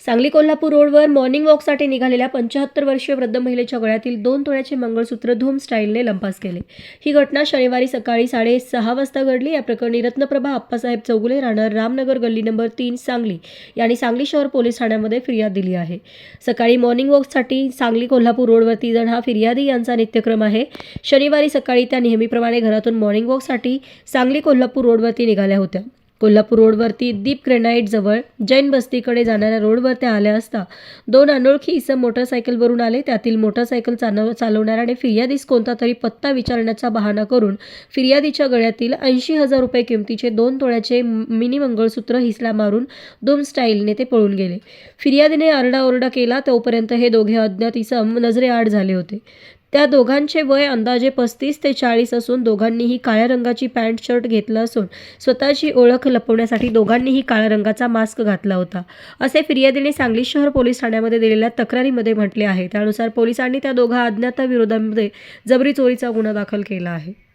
सांगली कोल्हापूर रोडवर मॉर्निंग वॉकसाठी निघालेल्या पंच्याहत्तर वर्षीय वृद्ध महिलेच्या गळ्यातील दोन तोळ्याचे मंगळसूत्र धूम स्टाईलने लंपास केले. ही घटना शनिवारी सकाळी साडेसहा वाजता घडली. या प्रकरणी रत्नप्रभा आप्पासाहेब चौगुले राहणार रामनगर गल्ली नंबर तीन सांगली यांनी सांगली शहर पोलीस ठाण्यामध्ये फिर्याद दिली आहे. सकाळी मॉर्निंग वॉकसाठी सांगली कोल्हापूर रोडवरती जण हा फिर्यादी यांचा नित्यक्रम आहे. शनिवारी सकाळी त्या नेहमीप्रमाणे घरातून मॉर्निंग वॉकसाठी सांगली कोल्हापूर रोडवरती निघाल्या होत्या. कोल्हापूर रोडवरती दीप ग्रेनाईटजवळ जैन बस्तीकडे जाणाऱ्या रोडवर त्या आल्या असता दोन अनोळखी इसम मोटरसायकलवरून आले. त्यातील मोटरसायकल चालव चालवणाऱ्याने फिर्यादीस कोणता तरी पत्ता विचारण्याचा बहाणा करून फिर्यादीच्या गळ्यातील ऐंशी हजार रुपये किमतीचे दोन तोळ्याचे मिनी मंगळसूत्र हिसला मारून दोन स्टाईलने ते पळून गेले. फिर्यादीने आरडाओरडा केला तोपर्यंत हे दोघे अज्ञात इसम नजरेआड झाले होते. त्या दोघांचे वय अंदाजे पस्तीस ते चाळीस असून दोघांनीही काळ्या रंगाची पॅन्ट शर्ट घेतलं असून स्वतःची ओळख लपवण्यासाठी दोघांनीही काळ्या रंगाचा मास्क घातला होता. असे फिर्यादीने सांगली शहर पोलीस ठाण्यामध्ये दिलेल्या तक्रारीमध्ये म्हटले आहे. त्यानुसार पोलिसांनी त्या दोघा अज्ञाताविरोधामध्ये जबरी चोरीचा गुन्हा दाखल केला आहे.